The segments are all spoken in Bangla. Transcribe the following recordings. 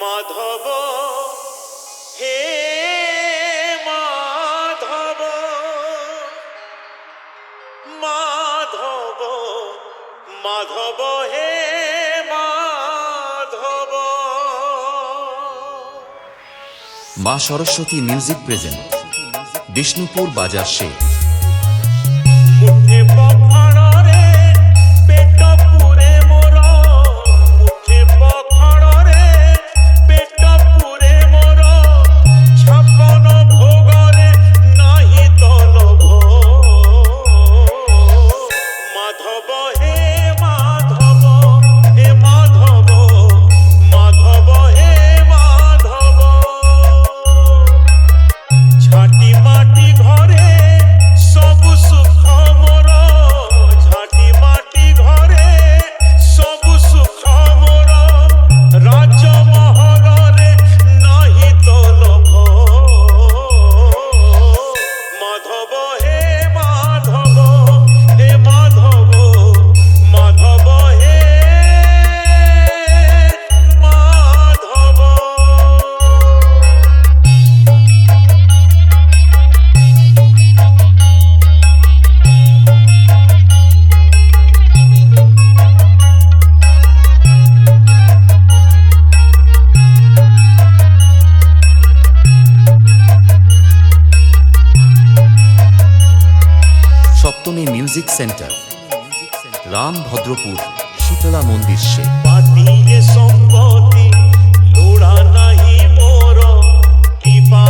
মাধব। হে মাধব। মাধব মাধব হে মাধব। মা সরস্বতী মিউজিক প্রেজেন্ট বিষ্ণুপুর বাজার শেখ সপ্তমী মিউজিক সেন্টার। রাম ভদ্রপুর শীতলা মন্দির সে। সম্পত্তি লোড়া নাহি মোর। কৃপা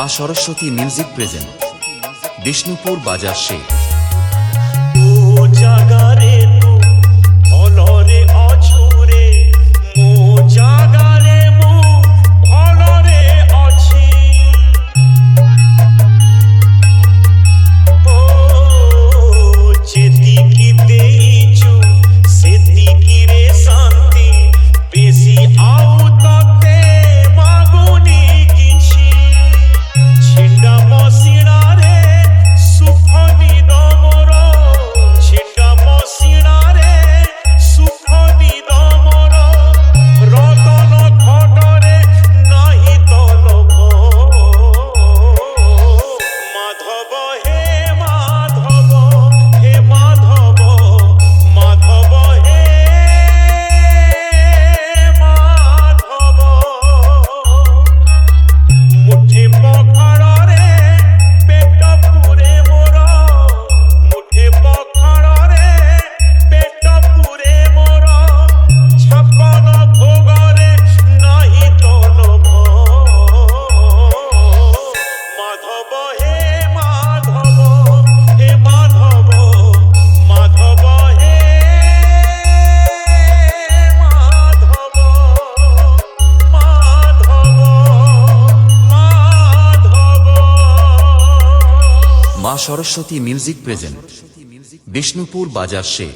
মা সরস্বতী মিউজিক প্রেজেন্ট বিষ্ণুপুর বাজার শেখ। মা সরস্বতী মিউজিক প্রেজেন্ট বিষ্ণুপুর বাজার সে।